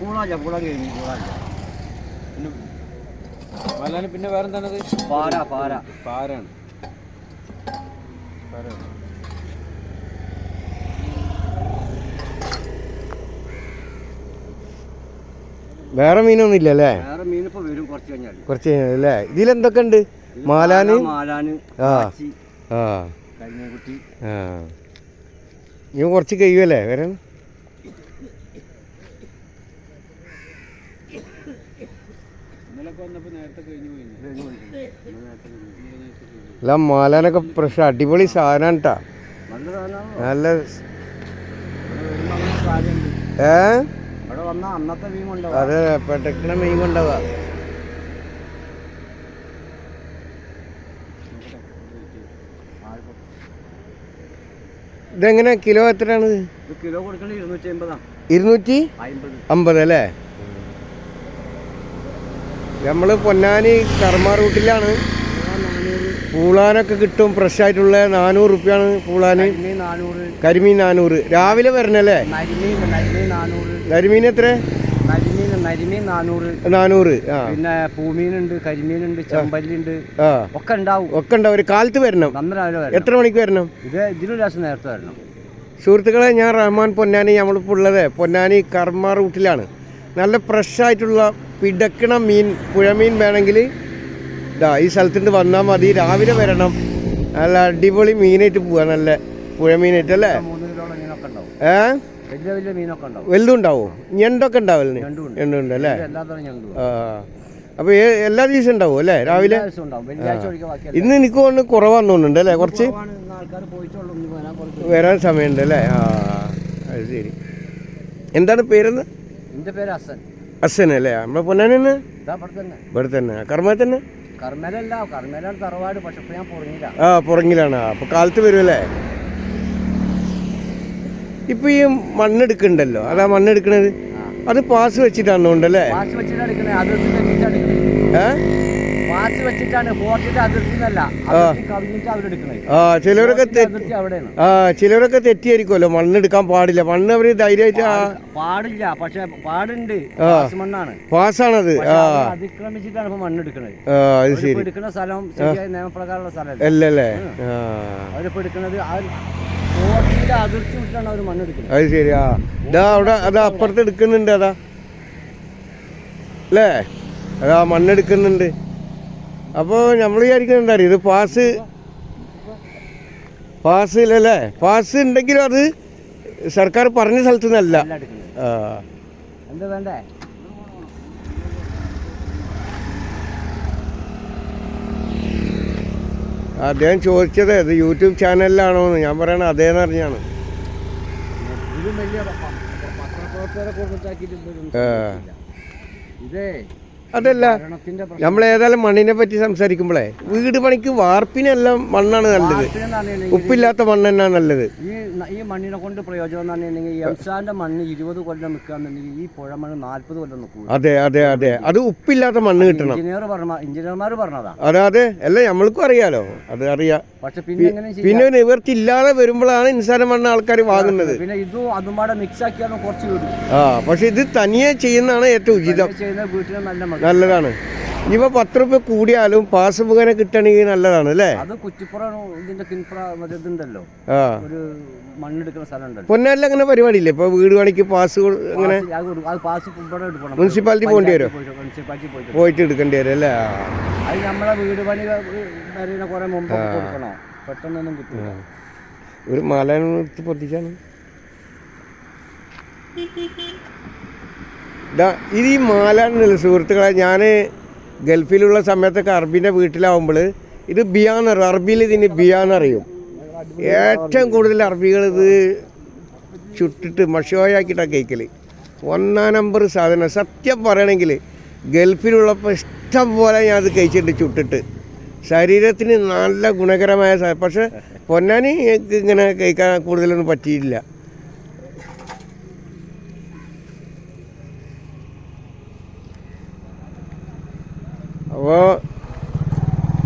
കൂളാല്ല കൂളാൻ കഴിഞ്ഞു കൂളാല്ല പിന്നെ വലാന് പിന്നെ വേറെന്താണത്? പാര പാര. പാരാണ്. പാരാണ്. വേറെ മീനൊന്നും ഇല്ല അല്ലേ വേറെ ഇപ്പൊ വരും കുറച്ച് കഴിഞ്ഞാൽ കുറച്ച് കഴിഞ്ഞാൽ അല്ലേ? ഇതിലെന്തൊക്കെ ഉണ്ട് മാലാന്? മാലാന് ആ. ആ. ആ. ഇനി കുറച്ച് കഴിയുമല്ലേ വരാൻ. അല്ല മാലാനൊക്കെ പ്രശ്നം അടിപൊളി സാധനം കേട്ടാ നല്ല ഏ? അതെ പെട്ടെന്ന് മീൻ കൊണ്ടവാ ഇതെങ്ങനെ കിലോ എത്രയാണ്? കിലോ ഇരുന്നൂറ്റി അമ്പതാ. ഇരുന്നൂറ്റി അമ്പത്. അമ്പത് അല്ലേ? നമ്മൾ പൊന്നാനി കർമ്മ റൂട്ടിലാണ്. പൂളാനൊക്കെ കിട്ടും ഫ്രഷ് ആയിട്ടുള്ള നാനൂറ് റുപ്യാണ് പൂളാന്. കരിമീൻ നാനൂറ്. രാവിലെ വരണല്ലേ? കരിമീൻ എത്ര? നരിമീൻ നാനൂറ്. നാനൂറ് പിന്നെ പൂമീനുണ്ട് കരിമീനുണ്ട് ചെമ്പല്ലുണ്ട്. ഒക്കെ ഉണ്ടാവും. ഒക്കെ ഉണ്ടാവും. ഒരു കാലത്ത് വരണം. എത്ര മണിക്ക് വരണം? ഇത് ഇതിലൊരു ദിവസം നേരത്തെ വരണം. സുഹൃത്തുക്കളെ ഞാൻ റഹ്മാൻ പൊന്നാനി നമ്മളിപ്പോൾ ഉള്ളത് പൊന്നാനി കർമ്മ റൂട്ടിലാണ്. നല്ല ഫ്രഷ് ആയിട്ടുള്ള പിടക്കണ മീൻ പുഴമീൻ വേണമെങ്കിൽ ഇതാ ഈ സ്ഥലത്തുനിന്ന് വന്നാൽ മതി. രാവിലെ വരണം. നല്ല അടിപൊളി മീനായിട്ട് പോവാ നല്ല പുഴമീനായിട്ട് അല്ലേ? മൂന്ന് വലിയ വലിയ മീനൊക്കെ ഉണ്ടാവും. വലുതും ഉണ്ടാവോ? ഞണ്ടൊക്കെ ഉണ്ടാവല്ലേ ഞണ്ടും ഉണ്ട്. ഞണ്ടുണ്ട് അല്ലേ? ആ അപ്പോൾ എല്ലാ ദിവസവും ഉണ്ടാവും അല്ലേ രാവിലെ? ഇന്ന് എനിക്ക് തോന്നുന്നു കുറവാന്ന് തോന്നുന്നുണ്ട് അല്ലേ? കുറച്ച് വരാൻ സമയമുണ്ട് അല്ലേ? ആ അത് ശരി. എന്താണ് പേരെന്ന്? എന്റെ പേര് അസൻ അസൻ അല്ലേ? നമ്മുടെ പൊന്നാനെന്ന് ഇവിടെ തന്നെ. കർമ്മ തന്നെ? കർമ്മലല്ല. കർമ്മലാണ് തറവാട്. പക്ഷെ ഞാൻ പുറങ്ങില്ല ആ പുറങ്ങിലാണ് അപ്പൊ കാലത്ത് വരുമല്ലേ ഇപ്പൊ ഈ മണ്ണെടുക്കണ്ടല്ലോ അതാ മണ്ണെടുക്കണത്. അത് പാസ് വെച്ചിട്ടാണ് ഉണ്ടല്ലേ വാച്ച് വെച്ചിട്ടാണ് എടുക്കണേ. അതിർത്തി തെറ്റിച്ചാണ് എടുക്കണേ. ഏ? വാച്ച് വെച്ചിട്ടാണ് ഫോർട്ടിന്റെ അതിർത്തി എന്നല്ല അതിർത്തി കവിഞ്ഞിട്ട് അവരെടുക്കണേ ആ ചിലവരൊക്കെ തെ- അതിർത്തി അവിടെയാണ്. ആ ചിലവരൊക്കെ തെറ്റിയായിരിക്കുമല്ലോ. മണ്ണെടുക്കാൻ പാടില്ല. മണ്ണ് അവർ ധൈര്യമായിട്ട് ആ പാടില്ല. പക്ഷെ പാടുണ്ട്. പാസ് മണ്ണാണ്. പാസ്സാണത്. പക്ഷെ ആ. അവർ അതിക്രമിച്ചിട്ടാണ് ഇപ്പൊ ആ അത് അവരിപ്പോ ശരി. എടുക്കുന്ന സ്ഥലം ശരിയായ നിയമപ്രകാരമുള്ള സ്ഥലമല്ല. അല്ലല്ലേ? ആ. അവരിപ്പോ എടുക്കുന്നത് ആ ഫോർട്ടിന്റെ അതിർത്തി വിട്ടിട്ടാണ് അവർ മണ്ണെടുക്കുന്നത് അത് ശരി ആ. ഇതാ അവിടെ അതാ അപ്പുറത്ത് എടുക്കുന്നുണ്ട് അതാ. അല്ലേ? അതാ മണ്ണെടുക്കുന്നുണ്ട്. അപ്പോൾ നമ്മൾ വിചാരിക്കുന്നത് എന്താ ഇത് പാസ്. പാസ് ഇല്ലല്ലേ പാസ് ഉണ്ടെങ്കിലും അത് സർക്കാർ പറഞ്ഞ സ്ഥലത്തു നിന്നല്ല. അല്ല എടുക്കുന്നത്. ആ. എന്താ വേണ്ടേ? അദ്ദേഹം ചോദിച്ചത് ഇത് യൂട്യൂബ് ചാനലിലാണോ എന്ന് ഞാൻ പറയണ അതേന്ന് അറിഞ്ഞാണ്. ഇതേ അതല്ല നമ്മൾ ഏതായാലും മണ്ണിനെ പറ്റി സംസാരിക്കുമ്പോഴേ വീട് പണിക്ക് വാർപ്പിനെല്ലാം മണ്ണാണ് നല്ലത്. ഉപ്പില്ലാത്ത മണ്ണ് തന്നെയാണ് നല്ലത്. ഈ മണ്ണിനെ കൊണ്ട് പ്രയോജനം എന്ന് പറഞ്ഞിട്ടുണ്ടെങ്കിൽ എംസാന്റെ മണ്ണ് ഇരുപത് കൊല്ലം നിൽക്കുകയാണെന്നുണ്ടെങ്കിൽ ഈ പുഴ മണ്ണ് നാല്പത് കൊല്ലം നിൽക്കും. അതെ അതെ അതെ. അത് ഉപ്പില്ലാത്ത മണ്ണ് കിട്ടണം. എഞ്ചിനീയർ പറഞ്ഞ എഞ്ചിനീയർമാർ പറഞ്ഞതാ. അതെ അതെ. അല്ല നമ്മൾക്കും അറിയാലോ. അത് അറിയാം. പക്ഷെ പിന്നെ പിന്നെ നിവർത്തില്ലാതെ വരുമ്പോഴാണ് ഇൻസാന മണ്ണ് ആൾക്കാർ വാങ്ങുന്നത്. പിന്നെ ഇതും അതുമാടെ മിക്സ് ആക്കിയാണ് കുറച്ച് ആ പക്ഷെ ഇത് തനിയെ ചെയ്യുന്നതാണ് ഏറ്റവും ഉചിതം. ചെയ്യുന്ന വീട്ടിൽ നല്ല നല്ലതാണ്. ഇവ പത്ത് റുപ്യ കൂടിയാലും പാസ് മുഖേന കിട്ടണമെങ്കിൽ നല്ലതാണ് അല്ലേ? അത് കുറ്റിപ്പുറം ഇതിന്റെ കിൻപ്ര മറ്റേ ഇതുണ്ടല്ലോ. ആ. ഒരു മണ്ണെടുക്കുന്ന സ്ഥലം ഉണ്ടല്ലോ പൊന്നാലിൽ അങ്ങനെ പരിപാടിയില്ലേ? ഇപ്പൊ വീട് പണിക്ക് പാസ് അങ്ങനെ മുനിസിപ്പാലിറ്റി പോകേണ്ടി വരും. പോയിട്ട് മുനിസിപ്പാലിറ്റി പോയിട്ട് പോയിട്ട് എടുക്കേണ്ടി വരും അല്ലേ? ആ. അത് നമ്മളെ വീട് പണി വരുന്ന കുറെ മുമ്പ് കൊടുക്കണോ. പെട്ടെന്നൊന്നും കിട്ടില്ല ഒരു മല എടുത്ത് പൊട്ടിച്ചാണ്. ഇതാ ഇത് ഈ മാലാണെന്നില്ല സുഹൃത്തുക്കളെ ഞാൻ ഗൾഫിലുള്ള സമയത്തൊക്കെ അറബിന്റെ വീട്ടിലാവുമ്പോൾ ഇത് ബിയാന്ന് അറബിയിൽ ഇതിന് ബിയാന്ന് അറിയും ഏറ്റവും കൂടുതൽ അറബികൾ ഇത് ചുട്ടിട്ട് മഷോയാക്കിയിട്ടാണ് കേൾക്കൽ ഒന്നാം നമ്പർ സാധനം. സത്യം പറയണമെങ്കിൽ ഗൾഫിലുള്ളപ്പോൾ ഇഷ്ടം പോലെ ഞാൻ അത് കഴിച്ചിട്ടുണ്ട് ചുട്ടിട്ട്. ശരീരത്തിന് നല്ല ഗുണകരമായ പക്ഷേ പൊന്നാനി ഇങ്ങനെ കഴിക്കാൻ കൂടുതലൊന്നും പറ്റിയില്ല. അപ്പോൾ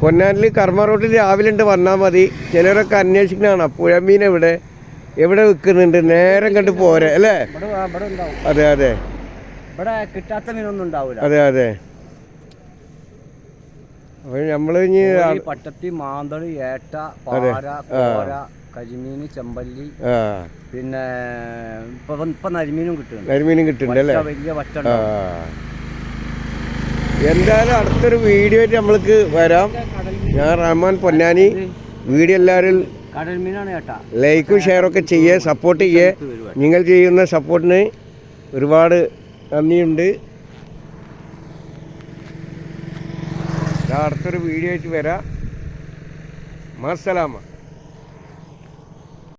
പൊന്നാനിൽ കർമ്മ റോഡിൽ രാവിലെ ഉണ്ട് വന്നാൽ മതി. ചിലരൊക്കെ അന്വേഷിക്കുന്നതാണ് പുഴമീൻ എവിടെ? എവിടെ വിൽക്കുന്നുണ്ട് നേരം കണ്ട് പോരെ അല്ലേ? അതെ അതെ. ഇവിടെ കിട്ടാത്ത മീനൊന്നും ഉണ്ടാവില്ല അതെ അതെ. അപ്പൊ നമ്മൾ ഇനി പട്ടത്തി മാന്തൾ ഏട്ട പാര കോര കരിമീൻ ചെമ്പല്ലി. പിന്നെ ഇപ്പൊ ഇപ്പൊ നരിമീനും കിട്ടുന്നുണ്ട്. കരിമീനും കിട്ടുന്നുണ്ട് അല്ലേ? വലിയ വറ്റ എന്തായാലും അടുത്തൊരു വീഡിയോ നമ്മൾക്ക് വരാം. ഞാൻ റഹ്മാൻ പൊന്നാനി. വീഡിയോ എല്ലാവരും ലൈക്കും ഷെയറൊക്കെ ചെയ്യുക സപ്പോർട്ട് ചെയ്യുക നിങ്ങൾ ചെയ്യുന്ന സപ്പോർട്ടിന് ഒരുപാട് നന്ദിയുണ്ട്. ഞാൻ അടുത്തൊരു വീഡിയോ ആയിട്ട് വരാം. മസ്സലാമ.